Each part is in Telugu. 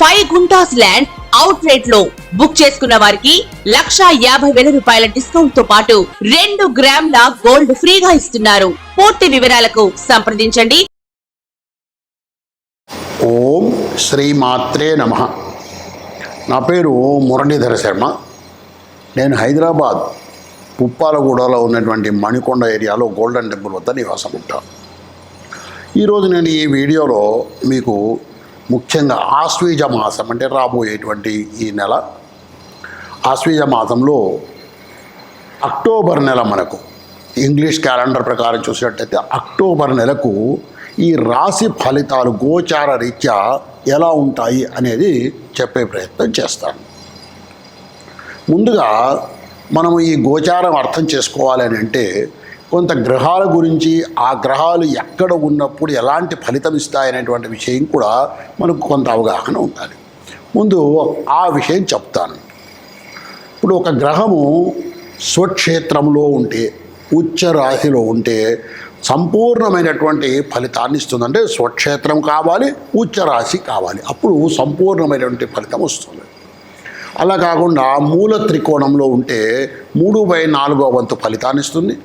ఫైవ్ గుంటాస్ ల్యాండ్ అవుట్ రేట్లో బుక్ చేసుకున్న వారికి లక్షా యాభై వేల రూపాయల డిస్కౌంట్తో పాటు రెండు గ్రాముల గోల్డ్ ఫ్రీగా ఇస్తున్నారు. పూర్తి వివరాలకు సంప్రదించండి. ఓం శ్రీ మాత్రే నమ. నా పేరు మురళీధర శర్మ. నేను హైదరాబాద్ పుప్పాలగూడలో ఉన్నటువంటి మణికొండ ఏరియాలో గోల్డెన్ టెంపుల్ వద్ద నివాసం ఉంటాను ఈరోజు నేను ఈ వీడియోలో మీకు ముఖ్యంగా ఆశ్వీజ మాసం అంటే రాబోయేటువంటి ఈ నెల. ఆశ్వీజ మాసంలో అక్టోబర్ నెల మనకు. ఇంగ్లీష్ క్యాలెండర్ ప్రకారం చూసినట్టయితే అక్టోబర్ నెలకు ఈ రాశి ఫలితాలు గోచార రీత్యా ఎలా ఉంటాయి అనేది చెప్పే ప్రయత్నం చేస్తాను. ముందుగా మనము ఈ గోచారం అర్థం చేసుకోవాలి అని అంటే కొంత గ్రహాల గురించి ఆ గ్రహాలు ఎక్కడ ఉన్నప్పుడు ఎలాంటి ఫలితం ఇస్తాయనేటువంటి విషయం కూడా మనకు కొంత అవగాహన ఉండాలి. ముందు ఆ విషయం చెప్తాను. ఇప్పుడు ఒక గ్రహము స్వక్షేత్రంలో ఉంటే ఉచ్చ రాశిలో ఉంటే సంపూర్ణమైనటువంటి ఫలితాన్ని ఇస్తుంది. అంటే స్వక్షేత్రం కావాలి ఉచ్చ రాశి కావాలి. అప్పుడు సంపూర్ణమైనటువంటి ఫలితం వస్తుంది. అలా కాకుండా మూల త్రికోణంలో ఉంటే మూడు బై నాలుగో వంతు ఫలితాన్ని ఇస్తుంది.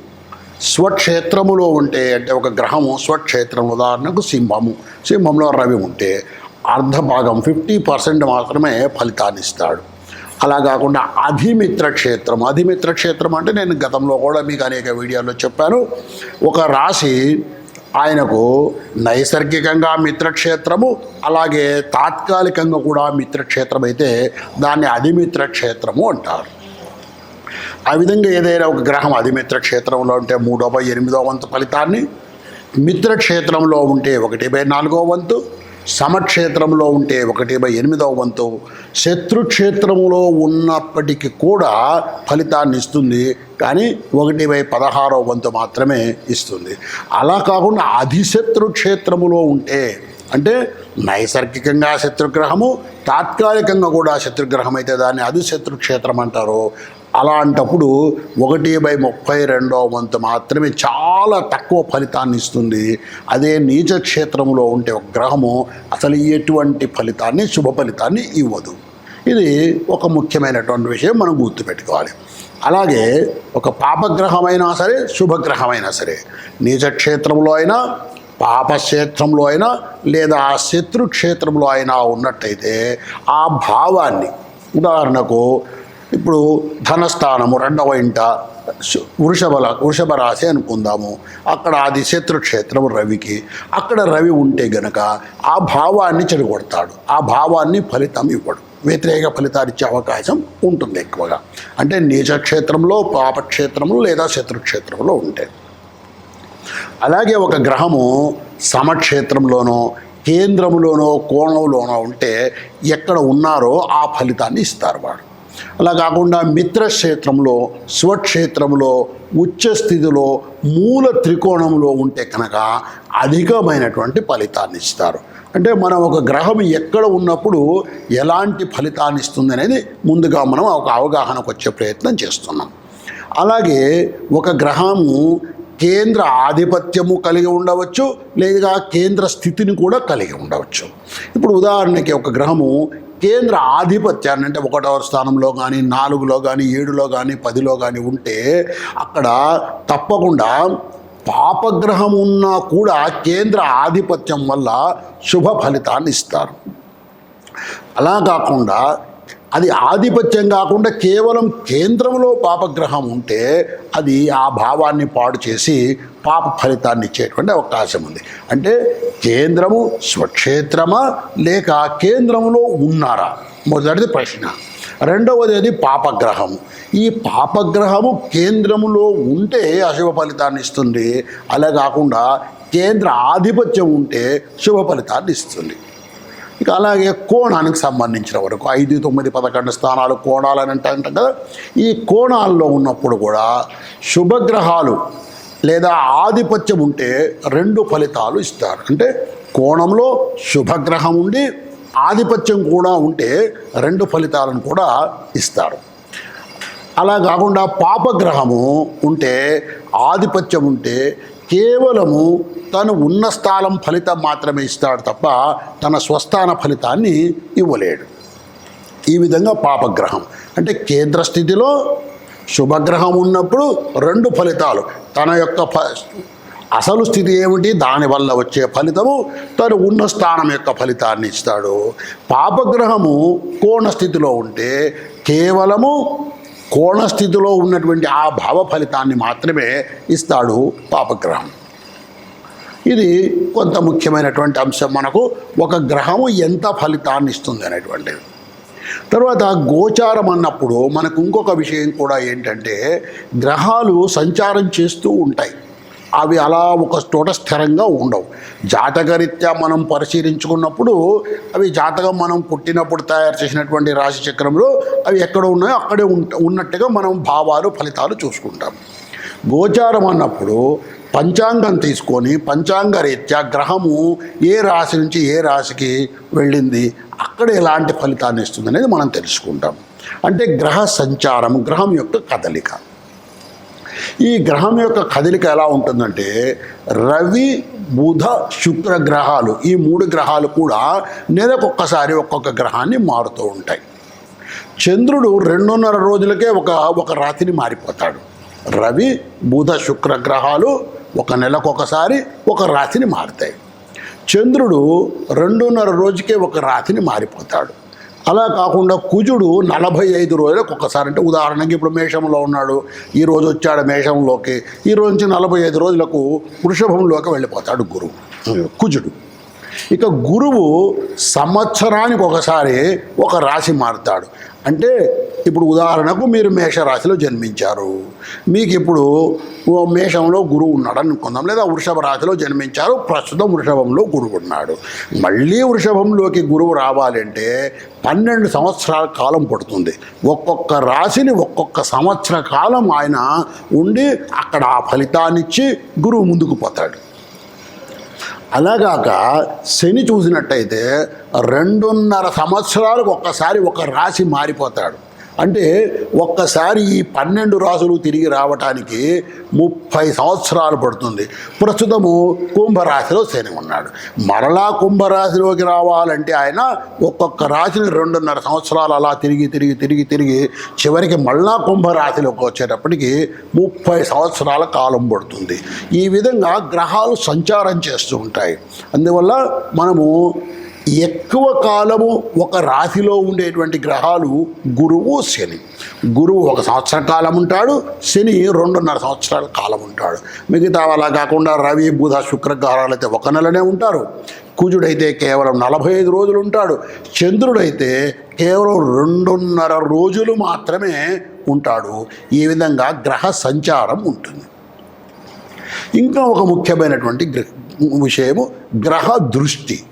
స్వక్షేత్రములో ఉంటే అంటే ఒక గ్రహము స్వక్షేత్రం ఉదాహరణకు సింహము. సింహంలో రవి ఉంటే అర్ధ భాగం ఫిఫ్టీ పర్సెంట్ మాత్రమే ఫలితాన్ని ఇస్తాడు. అలా కాకుండా అధిమిత్ర క్షేత్రం. అధిమిత్ర క్షేత్రం అంటే నేను గతంలో కూడా మీకు అనేక వీడియోలో చెప్పాను. ఒక రాశి ఆయనకు నైసర్గికంగా మిత్రక్షేత్రము అలాగే తాత్కాలికంగా కూడా మిత్రక్షేత్రం అయితే దాన్ని అధిమిత్ర క్షేత్రము అంటారు. ఆ విధంగా ఏదైనా ఒక గ్రహం అధిమిత్ర క్షేత్రంలో ఉంటే మూడో బై ఎనిమిదో వంతు ఫలితాన్ని మిత్రక్షేత్రంలో ఉంటే ఒకటి బై నాలుగో వంతు సమక్షేత్రంలో ఉంటే ఒకటి బై ఎనిమిదవ వంతు. శత్రుక్షేత్రంలో ఉన్నప్పటికీ కూడా ఫలితాన్ని ఇస్తుంది కానీ ఒకటి బై పదహారో వంతు మాత్రమే ఇస్తుంది. అలా కాకుండా అధిశత్రు క్షేత్రములో ఉంటే అంటే నైసర్గికంగా శత్రుగ్రహము తాత్కాలికంగా కూడా శత్రుగ్రహం అయితే దాన్ని అధిశత్రు క్షేత్రం అంటారు. అలాంటప్పుడు ఒకటి బై ముప్పై రెండో వంతు మాత్రమే చాలా తక్కువ ఫలితాన్ని ఇస్తుంది. అదే నీచ క్షేత్రంలో ఉంటే ఒక గ్రహము అసలు ఎటువంటి ఫలితాన్ని శుభ ఫలితాన్ని ఇవ్వదు. ఇది ఒక ముఖ్యమైనటువంటి విషయం మనం గుర్తుపెట్టుకోవాలి. అలాగే ఒక పాపగ్రహమైనా సరే శుభగ్రహమైనా సరే నీచ క్షేత్రంలో అయినా పాపక్షేత్రంలో అయినా లేదా శత్రుక్షేత్రంలో శత్రు క్షేత్రంలో అయినా ఉన్నట్టయితే ఆ భావాన్ని ఉదాహరణకు ఇప్పుడు ధనస్థానము రెండవ ఇంట వృషభ వృషభ రాశి అనుకుందాము. అక్కడ అది శత్రుక్షేత్రం రవికి. అక్కడ రవి ఉంటే గనక ఆ భావాన్ని చెడగొడతాడు. ఆ భావాన్ని ఫలితం ఇవ్వడు. వ్యతిరేక ఫలితాలు ఇచ్చే అవకాశం ఉంటుంది ఎక్కువగా. అంటే నీచక్షేత్రంలో పాపక్షేత్రంలో లేదా శత్రుక్షేత్రంలో ఉంటే. అలాగే ఒక గ్రహము సమక్షేత్రంలోనో కేంద్రంలోనో కోణంలోనో ఉంటే ఎక్కడ ఉన్నారో ఆ ఫలితాన్ని ఇస్తారు వాడు. అలా కాకుండా మిత్రక్షేత్రంలో స్వక్షేత్రంలో ఉచ్చ స్థితిలో మూల త్రికోణంలో ఉంటే కనుక అధికమైనటువంటి ఫలితాన్ని ఇస్తారు. అంటే మనం ఒక గ్రహం ఎక్కడ ఉన్నప్పుడు ఎలాంటి ఫలితాన్ని ఇస్తుంది అనేది ముందుగా మనం ఒక అవగాహనకు వచ్చే ప్రయత్నం చేస్తున్నాం. అలాగే ఒక గ్రహము కేంద్ర ఆధిపత్యము కలిగి ఉండవచ్చు లేదా కేంద్ర స్థితిని కూడా కలిగి ఉండవచ్చు. ఇప్పుడు ఉదాహరణకి ఒక గ్రహము కేంద్ర ఆధిపత్యాన్ని అంటే ఒకటవ స్థానంలో కానీ నాలుగులో కానీ ఏడులో కానీ పదిలో కానీ ఉంటే అక్కడ తప్పకుండా పాపగ్రహం ఉన్నా కూడా కేంద్ర ఆధిపత్యం వల్ల శుభ ఫలితాన్ని ఇస్తారు. అలా కాకుండా అది ఆధిపత్యం కాకుండా కేవలం కేంద్రంలో పాపగ్రహం ఉంటే అది ఆ భావాన్ని పాడు చేసి పాప ఫలితాన్ని ఇచ్చేటువంటి అవకాశం ఉంది. అంటే కేంద్రము స్వక్షేత్రమా లేక కేంద్రంలో ఉన్నారా? మొదటిది ప్రశ్న. రెండవది అది పాపగ్రహము. ఈ పాపగ్రహము కేంద్రములో ఉంటే అశుభ ఫలితాన్ని ఇస్తుంది అలా కాకుండా కేంద్ర ఆధిపత్యం ఉంటే శుభ ఫలితాన్ని ఇస్తుంది ఇక అలాగే కోణానికి సంబంధించిన వరకు ఐదు తొమ్మిది పదకొండు స్థానాలు కోణాలు అని అంటారు కదా. ఈ కోణాల్లో ఉన్నప్పుడు కూడా శుభగ్రహాలు లేదా ఆధిపత్యం ఉంటే రెండు ఫలితాలు ఇస్తారు. అంటే కోణంలో శుభగ్రహం ఉండి ఆధిపత్యం కూడా ఉంటే రెండు ఫలితాలను కూడా ఇస్తారు. అలా కాకుండా పాపగ్రహము ఉంటే ఆధిపత్యం ఉంటే కేవలము తను ఉన్న స్థానం ఫలితం మాత్రమే ఇస్తాడు తప్ప తన స్వస్థాన ఫలితాన్ని ఇవ్వలేడు. ఈ విధంగా పాపగ్రహం. అంటే కేంద్ర స్థితిలో శుభగ్రహం ఉన్నప్పుడు రెండు ఫలితాలు. తన యొక్క ఫ అసలు స్థితి ఏమిటి? దానివల్ల వచ్చే ఫలితము తను ఉన్న స్థానం యొక్క ఫలితాన్ని ఇస్తాడు. పాపగ్రహము కోణ స్థితిలో ఉంటే కేవలము కోణ స్థితిలో ఉన్నటువంటి ఆ భావ ఫలితాన్ని మాత్రమే ఇస్తాడు పాపగ్రహం. ఇది కొంత ముఖ్యమైనటువంటి అంశం. మనకు ఒక గ్రహము ఎంత ఫలితాన్ని ఇస్తుంది అనేటువంటిది. తర్వాత గోచారం అన్నప్పుడు మనకు ఇంకొక విషయం కూడా ఏంటంటే గ్రహాలు సంచారం చేస్తూ ఉంటాయి. అవి అలా ఒక చోట స్థిరంగా ఉండవు. జాతకరీత్యా మనం పరిశీలించుకున్నప్పుడు అవి జాతకం మనం పుట్టినప్పుడు తయారు చేసినటువంటి రాశి చక్రంలో అవి ఎక్కడ ఉన్నాయో అక్కడే ఉన్నట్టుగా మనం భావాలు ఫలితాలు చూసుకుంటాం. గోచారం అన్నప్పుడు పంచాంగం తీసుకొని పంచాంగ రీత్యా గ్రహము ఏ రాశి నుంచి ఏ రాశికి వెళ్ళింది అక్కడ ఎలాంటి ఫలితాన్ని ఇస్తుంది అనేది మనం తెలుసుకుంటాం. అంటే గ్రహ సంచారం గ్రహం యొక్క కదలిక. ఈ గ్రహం యొక్క కదలిక ఎలా ఉంటుందంటే రవి బుధ శుక్ర గ్రహాలు ఈ మూడు గ్రహాలు కూడా నెలకొక్కసారి ఒక్కొక్క గ్రహాన్ని మారుతూ ఉంటాయి. చంద్రుడు రెండున్నర రోజులకే ఒక ఒక రాతిని మారిపోతాడు. రవి బుధ శుక్ర గ్రహాలు ఒక నెలకొకసారి ఒక రాతిని మారుతాయి. చంద్రుడు రెండున్నర రోజుకే ఒక రాతిని మారిపోతాడు. అలా కాకుండా కుజుడు నలభై ఐదు రోజులకు ఒకసారి అంటే ఉదాహరణకి ఇప్పుడు మేషంలో ఉన్నాడు ఈ రోజు వచ్చాడు మేషంలోకి ఈ రోజు నుంచి నలభై ఐదు రోజులకు వృషభంలోకి వెళ్ళిపోతాడు గురువు కుజుడు. ఇక గురువు సంవత్సరానికి ఒకసారి ఒక రాశి మారుతాడు. అంటే ఇప్పుడు ఉదాహరణకు మీరు మేషరాశిలో జన్మించారు. మీకు ఇప్పుడు ఓ మేషంలో గురువు ఉన్నాడు అనుకుందాం. లేదా వృషభ రాశిలో జన్మించారు. ప్రస్తుతం వృషభంలో గురువు ఉన్నాడు. మళ్ళీ వృషభంలోకి గురువు రావాలంటే పన్నెండు సంవత్సరాల కాలం పడుతుంది. ఒక్కొక్క రాశిని ఒక్కొక్క సంవత్సర కాలం ఆయన ఉండి అక్కడ ఆ ఫలితాన్నిచ్చి గురువు ముందుకు పోతాడు. అలాగాక శని చూసినట్టయితే రెండున్నర సంవత్సరాలకు ఒక్కసారి ఒక రాశి మారిపోతాడు. అంటే ఒక్కసారి ఈ పన్నెండు రాసులు తిరిగి రావటానికి ముప్పై సంవత్సరాలు పడుతుంది. ప్రస్తుతము కుంభరాశిలో శని ఉన్నాడు. మరలా కుంభరాశిలోకి రావాలంటే ఆయన ఒక్కొక్క రాశిని రెండున్నర సంవత్సరాలు అలా తిరిగి తిరిగి తిరిగి తిరిగి చివరికి మళ్ళా కుంభరాశిలోకి వచ్చేటప్పటికి ముప్పై సంవత్సరాల కాలం పడుతుంది. ఈ విధంగా గ్రహాలు సంచారం చేస్తూ ఉంటాయి. అందువల్ల మనము ఎక్కువ కాలము ఒక రాశిలో ఉండేటువంటి గ్రహాలు గురువు శని. గురువు ఒక సంవత్సర కాలం ఉంటాడు శని రెండున్నర సంవత్సరాల కాలం ఉంటాడు. మిగతా అలా కాకుండా రవి బుధ శుక్రగ్రహాలు అయితే ఒక నెలనే ఉంటారు. కుజుడైతే కేవలం నలభై ఐదు రోజులు ఉంటాడు. చంద్రుడైతే కేవలం రెండున్నర రోజులు మాత్రమే ఉంటాడు. ఈ విధంగా గ్రహ సంచారం ఉంటుంది. ఇంకా ఒక ముఖ్యమైనటువంటి గ్ర విషయము గ్రహ దృష్టి.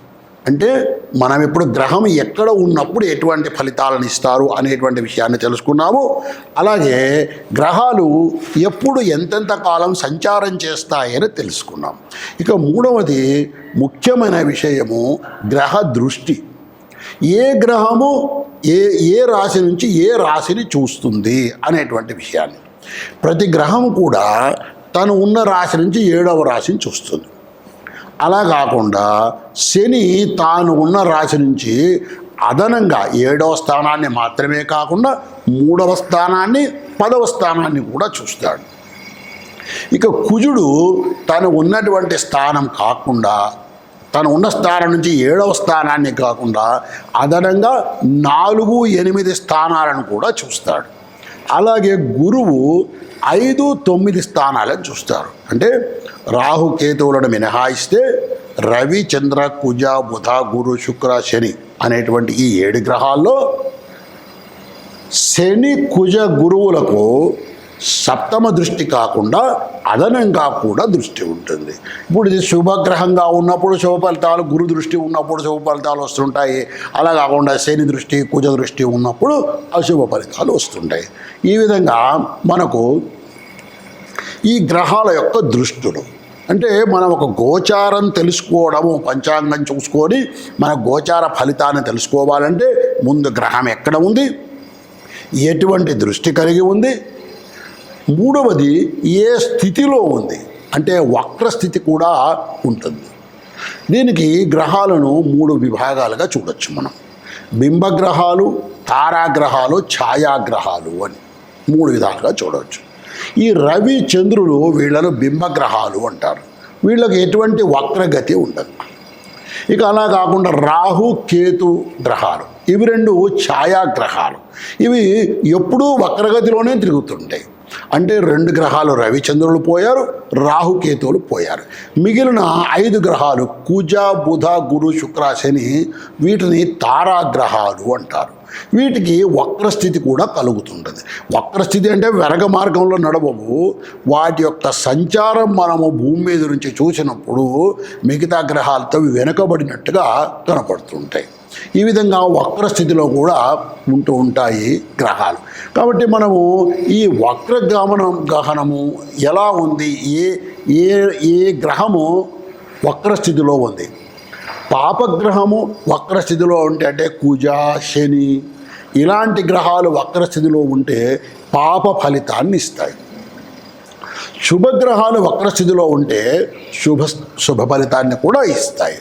అంటే మనం ఇప్పుడు గ్రహం ఎక్కడ ఉన్నప్పుడు ఎటువంటి ఫలితాలను ఇస్తారు అనేటువంటి విషయాన్ని తెలుసుకున్నాము. అలాగే గ్రహాలు ఎప్పుడు ఎంతెంత కాలం సంచారం చేస్తాయని తెలుసుకున్నాం. ఇక మూడవది ముఖ్యమైన విషయము గ్రహ దృష్టి. ఏ గ్రహము ఏ ఏ రాశి నుంచి ఏ రాశిని చూస్తుంది అనేటువంటి విషయాన్ని. ప్రతి గ్రహం కూడా తను ఉన్న రాశి నుంచి ఏడవ రాశిని చూస్తుంది. అలా కాకుండా శని తాను ఉన్న రాశి నుంచి అదనంగా ఏడవ స్థానాన్ని మాత్రమే కాకుండా మూడవ స్థానాన్ని పదవ స్థానాన్ని కూడా చూస్తాడు. ఇక కుజుడు తను ఉన్నటువంటి స్థానం కాకుండా తను ఉన్న స్థానం నుంచి ఏడవ స్థానాన్ని కాకుండా అదనంగా నాలుగు ఎనిమిది స్థానాలను కూడా చూస్తాడు. అలాగే గురువు ఐదు తొమ్మిది స్థానాలను చూస్తారు. అంటే రాహు కేతువులను మినహాయిస్తే రవి చంద్ర కుజ బుధ గురు శుక్ర శని అనేటువంటి ఈ ఏడు గ్రహాల్లో శని కుజ గురువులకు సప్తమ దృష్టి కాకుండా అదనంగా కూడా దృష్టి ఉంటుంది. ఇప్పుడు ఇది శుభగ్రహంగా ఉన్నప్పుడు శుభ ఫలితాలు గురు దృష్టి ఉన్నప్పుడు శుభ ఫలితాలు వస్తుంటాయి. అలా కాకుండా శని దృష్టి కుజ దృష్టి ఉన్నప్పుడు అశుభ ఫలితాలు వస్తుంటాయి. ఈ విధంగా మనకు ఈ గ్రహాల యొక్క దృష్టులు అంటే మనం ఒక గోచారం తెలుసుకోవడము పంచాంగం చూసుకొని మన గోచార ఫలితాన్ని తెలుసుకోవాలంటే ముందు గ్రహం ఎక్కడ ఉంది? ఎటువంటి దృష్టి కలిగి ఉంది? మూడవది ఏ స్థితిలో ఉంది? అంటే వక్రస్థితి కూడా ఉంటుంది. దీనికి గ్రహాలను మూడు విభాగాలుగా చూడొచ్చు మనం. బింబగ్రహాలు తారాగ్రహాలు ఛాయాగ్రహాలు అని మూడు విధాలుగా చూడవచ్చు ఈ రవి చంద్రులు వీళ్ళను బింబగ్రహాలు అంటారు. వీళ్ళకి ఎటువంటి వక్రగతి ఉండదు. ఇక అలా కాకుండా రాహు కేతు గ్రహాలు ఇవి రెండు ఛాయాగ్రహాలు. ఇవి ఎప్పుడూ వక్రగతిలోనే తిరుగుతుంటాయి. అంటే రెండు గ్రహాలు రవిచంద్రులు పోయారు రాహుకేతువులు పోయారు. మిగిలిన ఐదు గ్రహాలు కుజ బుధ గురు శుక్ర శని వీటిని తారాగ్రహాలు అంటారు. వీటికి వక్రస్థితి కూడా కలుగుతుంటుంది. వక్రస్థితి అంటే వెరగ మార్గంలో నడవవు. వాటి యొక్క సంచారం మనము భూమి మీద నుంచి చూసినప్పుడు మిగతా గ్రహాలతో వెనుకబడినట్టుగా కనపడుతుంటాయి. ఈ విధంగా వక్ర స్థితిలో కూడా ఉంటూ ఉంటాయి గ్రహాలు. కాబట్టి మనము ఈ వక్ర గమనం గహనము ఎలా ఉంది? ఏ ఏ ఏ గ్రహము వక్ర స్థితిలో ఉంది? పాపగ్రహము వక్ర స్థితిలో ఉంటే అంటే కుజ శని ఇలాంటి గ్రహాలు వక్ర స్థితిలో ఉంటే పాప ఫలితాన్ని ఇస్తాయి. శుభగ్రహాలు వక్రస్థితిలో ఉంటే శుభ శుభ ఫలితాన్ని కూడా ఇస్తాయి.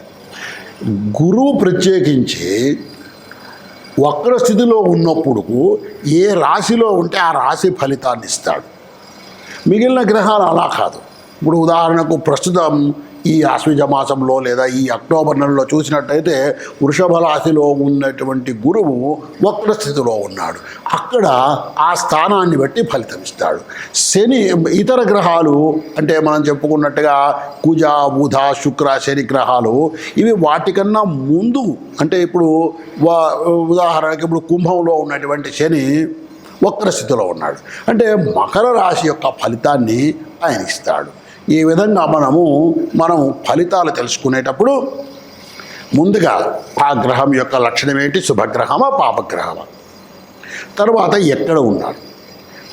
గురువు ప్రత్యేకించి వక్రస్థితిలో ఉన్నప్పుడు ఏ రాశిలో ఉంటే ఆ రాశి ఫలితాన్ని ఇస్తాడు. మిగిలిన గ్రహాలు అలా కాదు. ఇప్పుడు ఉదాహరణకు ప్రస్తుతం ఈ ఆశ్వజ మాసంలో లేదా ఈ అక్టోబర్ నెలలో చూసినట్టయితే వృషభ రాశిలో ఉన్నటువంటి గురువు వక్ర స్థితిలో ఉన్నాడు. అక్కడ ఆ స్థానాన్ని బట్టి ఫలితం ఇస్తాడు. శని ఇతర గ్రహాలు అంటే మనం చెప్పుకున్నట్టుగా కుజ బుధ శుక్ర శని గ్రహాలు ఇవి వాటికన్నా ముందు అంటే ఇప్పుడు వా ఉదాహరణకి ఇప్పుడు కుంభంలో ఉన్నటువంటి శని వక్ర స్థితిలో ఉన్నాడు. అంటే మకర రాశి యొక్క ఫలితాన్ని ఆయన ఇస్తాడు. ఈ విధంగా మనము మనం ఫలితాలు తెలుసుకునేటప్పుడు ముందుగా ఆ గ్రహం యొక్క లక్షణం ఏంటి శుభగ్రహమా పాపగ్రహమా? తర్వాత ఎక్కడ ఉన్నారు?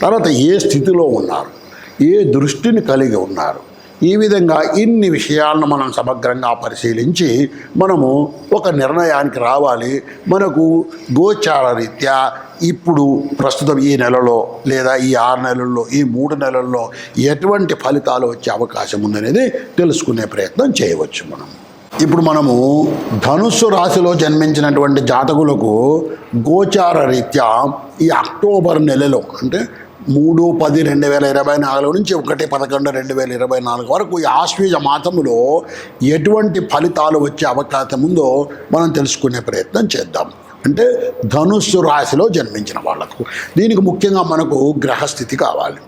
తర్వాత ఏ స్థితిలో ఉన్నారు? ఏ దృష్టిని కలిగి ఉన్నారు? ఈ విధంగా ఇన్ని విషయాలను మనం సమగ్రంగా పరిశీలించి మనము ఒక నిర్ణయానికి రావాలి. మనకు గోచార రీత్యా ఇప్పుడు ప్రస్తుతం ఈ నెలలో లేదా ఈ ఆరు నెలల్లో ఈ మూడు నెలల్లో ఎటువంటి ఫలితాలు వచ్చే అవకాశం ఉందనేది తెలుసుకునే ప్రయత్నం చేయవచ్చు మనం. ఇప్పుడు మనము ధనుస్సు రాశిలో జన్మించినటువంటి జాతకులకు గోచార రీత్యా ఈ అక్టోబర్ నెలలో అంటే మూడు పది రెండు వేల ఇరవై నాలుగు నుంచి ఒకటి పదకొండు రెండు వేల ఇరవై నాలుగు వరకు ఈ ఆశ్వీజ మాతంలో ఎటువంటి ఫలితాలు వచ్చే అవకాశం ఉందో మనం తెలుసుకునే ప్రయత్నం చేద్దాం. అంటే ధనుస్సు రాశిలో జన్మించిన వాళ్ళకు దీనికి ముఖ్యంగా మనకు గ్రహస్థితి కావాలి.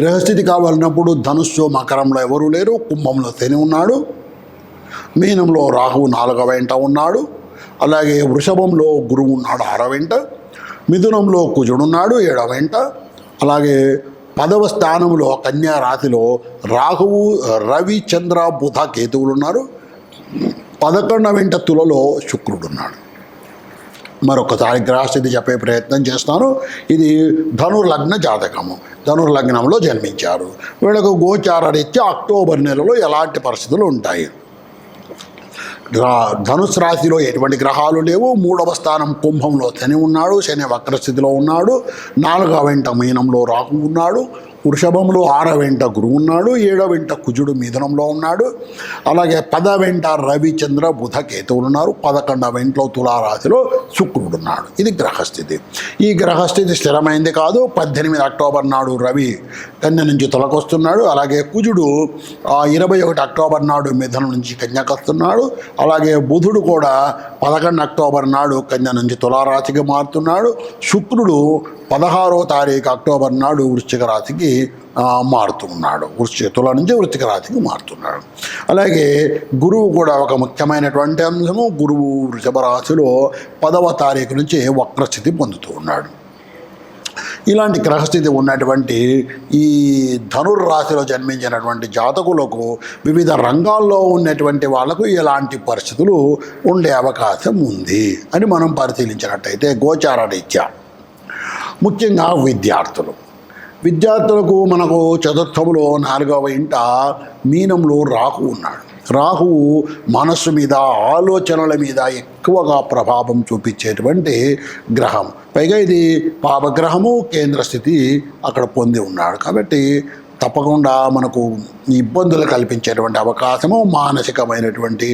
గ్రహస్థితి కావాలన్నప్పుడు ధనుస్సు మకరంలో ఎవరు లేరు. కుంభంలో శని ఉన్నాడు. మీనంలో రాహువు నాలుగవ వెంట ఉన్నాడు. అలాగే వృషభంలో గురువు ఉన్నాడు ఆరవ వెంట మిథునంలో కుజుడున్నాడు ఏడవ వెంట అలాగే పదవ స్థానంలో కన్యా రాశిలో రాహువు రవి చంద్ర బుధ కేతువులు ఉన్నారు. పదకొండవ వెంట తులలో శుక్రుడున్నాడు మరొకసారి గ్రహస్థితి చెప్పే ప్రయత్నం చేస్తాను. ఇది ధనుర్లగ్న జాతకము. ధనుర్లగ్నంలో జన్మించారు. వీళ్ళకు గోచార రీత్యా అక్టోబర్ నెలలో ఎలాంటి పరిస్థితులు ఉంటాయి? ధనుసు రాశిలో ఎటువంటి గ్రహాలు లేవు. మూడవ స్థానం కుంభంలో శని ఉన్నాడు. శని వక్రస్థితిలో ఉన్నాడు. నాలుగవ వెంట మీనంలో రాకు ఉన్నాడు. వృషభంలో ఆర వెంట గురువు ఉన్నాడు ఏడవ వెంట కుజుడు మిథునంలో ఉన్నాడు. అలాగే పద వెంట రవిచంద్ర బుధ కేతువులు ఉన్నారు. పదకొండ వెంట్లో తులారాశిలో శుక్రుడు ఉన్నాడు. ఇది గ్రహస్థితి. ఈ గ్రహస్థితి స్థిరమైంది కాదు. పద్దెనిమిది అక్టోబర్ నాడు రవి కన్య నుంచి తొలకొస్తున్నాడు అలాగే కుజుడు ఇరవై ఒకటి అక్టోబర్ నాడు మిథునం నుంచి కన్యాకొస్తున్నాడు. అలాగే బుధుడు కూడా పదకొండు అక్టోబర్ నాడు కన్య నుంచి తులారాశికి మారుతున్నాడు. శుక్రుడు పదహారో తారీఖు అక్టోబర్ నాడు వృశ్చిక రాశికి మారుతున్నాడు వృశ్చిక తుల నుంచి వృత్తిక రాతికి మారుతున్నాడు అలాగే గురువు కూడా ఒక ముఖ్యమైనటువంటి అంశము. గురువు వృషభ రాశిలో పదవ తారీఖు నుంచి వక్రస్థితి పొందుతూ ఉన్నాడు. ఇలాంటి గ్రహస్థితి ఉన్నటువంటి ఈ ధనుర్రాశిలో జన్మించినటువంటి జాతకులకు వివిధ రంగాల్లో ఉన్నటువంటి వాళ్ళకు ఎలాంటి పరిస్థితులు ఉండే అవకాశం ఉంది అని మనం పరిశీలించినట్టయితే గోచార రీత్యా. ముఖ్యంగా విద్యార్థులు. విద్యార్థులకు మనకు చతుర్థములో నాలుగవ ఇంట మీనంలో రాహు ఉన్నాడు. రాహువు మనస్సు మీద ఆలోచనల మీద ఎక్కువగా ప్రభావం చూపించేటువంటి గ్రహం. పైగా ఇది పాపగ్రహము కేంద్ర స్థితి అక్కడ పొంది ఉన్నాడు. కాబట్టి తప్పకుండా మనకు ఇబ్బందులు కల్పించేటువంటి అవకాశము మానసికమైనటువంటి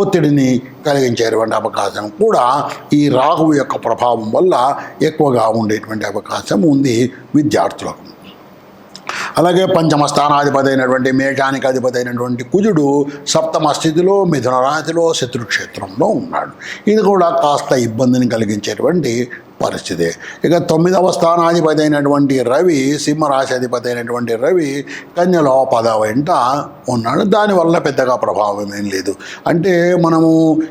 ఒత్తిడిని కలిగించేటువంటి అవకాశం కూడా ఈ రాహువు యొక్క ప్రభావం వల్ల ఎక్కువగా ఉండేటువంటి అవకాశం ఉంది విద్యార్థులకు. అలాగే పంచమ స్థానాధిపతి అయినటువంటి మేఘానికి అధిపతి అయినటువంటి కుజుడు సప్తమ స్థితిలో మిథున రాశిలో శత్రుక్షేత్రంలో ఉన్నాడు. ఇది కూడా కాస్త ఇబ్బందిని కలిగించేటువంటి పరిస్థితి. ఇక తొమ్మిదవ స్థానాధిపతి అయినటువంటి రవి సింహరాశి అధిపతి అయినటువంటి రవి కన్యలో పదవ వెంట ఉన్నాడు. దానివల్ల పెద్దగా ప్రభావం ఏం లేదు. అంటే మనము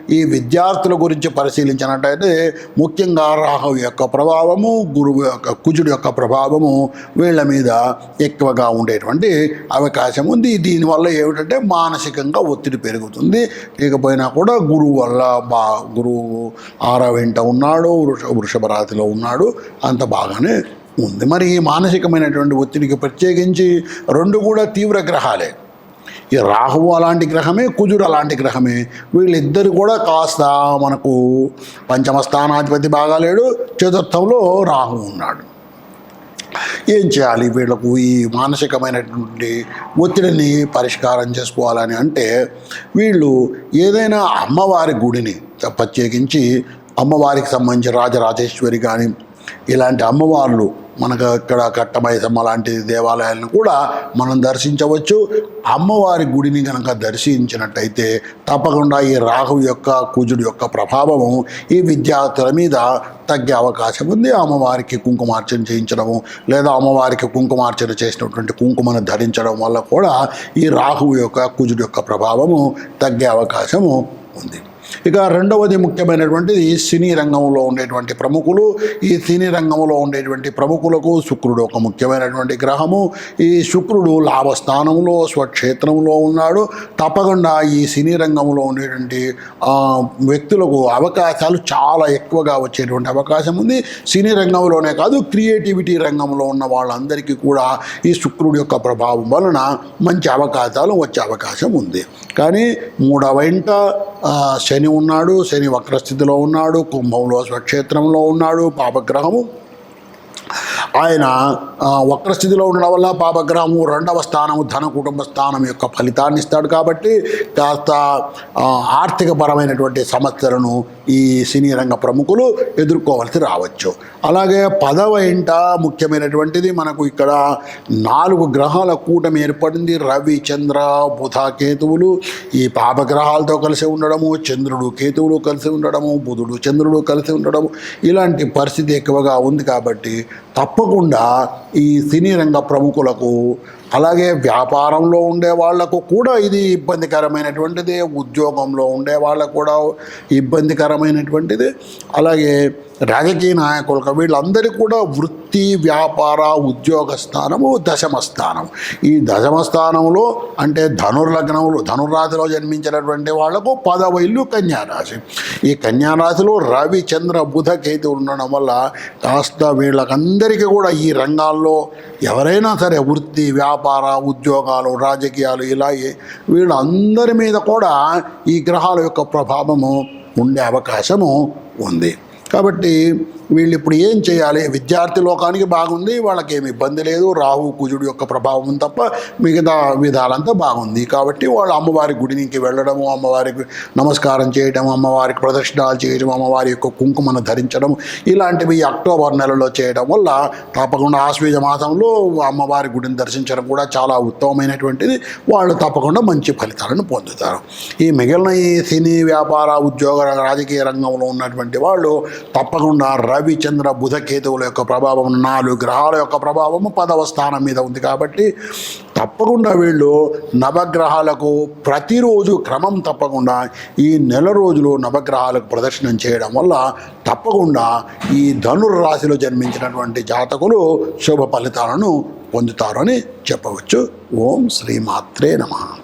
ఈ విద్యార్థుల గురించి పరిశీలించినట్టయితే ముఖ్యంగా రాహు యొక్క ప్రభావము గురువు యొక్క కుజుడు యొక్క ప్రభావము వీళ్ళ మీద ఎక్కువగా ఉండేటువంటి అవకాశం ఉంది. దీనివల్ల ఏమిటంటే మానసికంగా ఒత్తిడి పెరుగుతుంది. ఇకపోయినా కూడా గురువు వల్ల బా గురువు ఆరా వెంట ఉన్నాడు వృష వృషభ రాశిలో ఉన్నాడు. అంత బాగానే ఉంది. మరి ఈ మానసికమైనటువంటి ఒత్తిడికి ప్రత్యేకించి రెండు కూడా తీవ్ర గ్రహాలే. ఈ రాహువు అలాంటి గ్రహమే కుజుడు అలాంటి గ్రహమే. వీళ్ళిద్దరు కూడా కాస్త మనకు పంచమ స్థానాధిపతి బాగాలేడు చతుర్థంలో రాహు ఉన్నాడు. ఏం చేయాలి? వీళ్ళకు ఈ మానసికమైనటువంటి ఒత్తిడిని పరిష్కారం చేసుకోవాలని అంటే వీళ్ళు ఏదైనా అమ్మవారి గుడిని ప్రత్యేకించి అమ్మవారికి సంబంధించి రాజరాజేశ్వరి కానీ ఇలాంటి అమ్మవార్లు మనకు ఇక్కడ కట్టమైసమ్మ లాంటి దేవాలయాలను కూడా మనం దర్శించవచ్చు. అమ్మవారి గుడిని కనుక దర్శించినట్టయితే తప్పకుండా ఈ రాహు యొక్క కుజుడు యొక్క ప్రభావము ఈ విద్యార్థుల మీద తగ్గే అవకాశం ఉంది. అమ్మవారికి కుంకుమార్చన చేయించడము లేదా అమ్మవారికి కుంకుమార్చన చేసినటువంటి కుంకుమను ధరించడం వల్ల కూడా ఈ రాహువు యొక్క కుజుడు యొక్క ప్రభావము తగ్గే అవకాశము ఉంది. ఇక రెండవది ముఖ్యమైనటువంటిది సినీ రంగంలో ఉండేటువంటి ప్రముఖులు. ఈ సినీ రంగంలో ఉండేటువంటి ప్రముఖులకు శుక్రుడు ఒక ముఖ్యమైనటువంటి గ్రహము. ఈ శుక్రుడు లాభస్థానంలో స్వక్షేత్రంలో ఉన్నాడు. తప్పకుండా ఈ సినీ రంగంలో ఉండేటువంటి వ్యక్తులకు అవకాశాలు చాలా ఎక్కువగా వచ్చేటువంటి అవకాశం ఉంది. సినీ రంగంలోనే కాదు క్రియేటివిటీ రంగంలో ఉన్న వాళ్ళందరికీ కూడా ఈ శుక్రుడు యొక్క ప్రభావం వలన మంచి అవకాశాలు వచ్చే అవకాశం ఉంది. కానీ మూడవ ఇంట శని శని ఉన్నాడు శని వక్రస్థితిలో ఉన్నాడు కుంభంలో స్వక్షేత్రంలో ఉన్నాడు పాపగ్రహము ఆయన వక్రస్థితిలో ఉండడం వల్ల పాపగ్రహము రెండవ స్థానము ధన కుటుంబ స్థానం యొక్క ఫలితాన్ని ఇస్తాడు కాబట్టి కాస్త ఆర్థికపరమైనటువంటి సమస్యలను ఈ సినీ రంగ ప్రముఖులు ఎదుర్కోవలసి రావచ్చు. అలాగే పదవ ఇంట ముఖ్యమైనటువంటిది మనకు ఇక్కడ నాలుగు గ్రహాల కూటమి ఏర్పడింది. రవి చంద్ర బుధ కేతువులు ఈ పాపగ్రహాలతో కలిసి ఉండడము చంద్రుడు కేతువులు కలిసి ఉండడము బుధుడు చంద్రుడు కలిసి ఉండడము ఇలాంటి పరిస్థితి ఎక్కువగా ఉంది కాబట్టి తప్పకుండా ఈ సినీ రంగ ప్రముఖులకు అలాగే వ్యాపారంలో ఉండే వాళ్ళకు కూడా ఇది ఇబ్బందికరమైనటువంటిది ఉద్యోగంలో ఉండే వాళ్ళకు కూడా ఇబ్బందికరమైనటువంటిది. అలాగే రాజకీయ నాయకులకు వీళ్ళందరికీ కూడా వృత్తి వ్యాపార ఉద్యోగ స్థానము దశమ స్థానం. ఈ దశమ స్థానంలో అంటే ధనుర్లగ్నంలో ధనుర్రాశిలో జన్మించినటువంటి వాళ్ళకు పదవ ఇల్లు కన్యారాశి. ఈ కన్యారాశిలో రవి చంద్ర బుధ కేతు ఉండడం వల్ల కాస్త వీళ్ళకందరికీ కూడా ఈ రంగాల్లో ఎవరైనా సరే వృత్తి వ్యాపార వ్యాపార ఉద్యోగాలు రాజకీయాలు ఇలా వీళ్ళందరి మీద కూడా ఈ గ్రహాల యొక్క ప్రభావము ఉండే అవకాశము ఉంది. కాబట్టి వీళ్ళు ఇప్పుడు ఏం చేయాలి? విద్యార్థి లోకానికి బాగుంది వాళ్ళకి ఏమి ఇబ్బంది లేదు. రాహు కుజుడు యొక్క ప్రభావం తప్ప మిగతా విధాలంతా బాగుంది. కాబట్టి వాళ్ళు అమ్మవారి గుడినికి వెళ్ళడము అమ్మవారికి నమస్కారం చేయడం అమ్మవారికి ప్రదక్షిణాలు చేయడం అమ్మవారి యొక్క కుంకుమను ధరించడం ఇలాంటివి అక్టోబర్ నెలలో చేయడం వల్ల తప్పకుండా ఆశ్వీజ మాసంలో అమ్మవారి గుడిని దర్శించడం కూడా చాలా ఉత్తమమైనటువంటిది. వాళ్ళు తప్పకుండా మంచి ఫలితాలను పొందుతారు. ఈ మిగిలిన ఈ సినీ వ్యాపార ఉద్యోగ రాజకీయ రంగంలో ఉన్నటువంటి వాళ్ళు తప్పకుండా రవి చంద్ర బుధ కేతువుల యొక్క ప్రభావం నాలుగు గ్రహాల యొక్క ప్రభావము పదవ స్థానం మీద ఉంది కాబట్టి తప్పకుండా వీళ్ళు నవగ్రహాలకు ప్రతిరోజు క్రమం తప్పకుండా ఈ నెల రోజులు నవగ్రహాలకు ప్రదర్శనం చేయడం వల్ల తప్పకుండా ఈ ధనుర్ రాశిలో జన్మించినటువంటి జాతకులు శుభ ఫలితాలను పొందుతారని చెప్పవచ్చు. ఓం శ్రీమాత్రే నమ.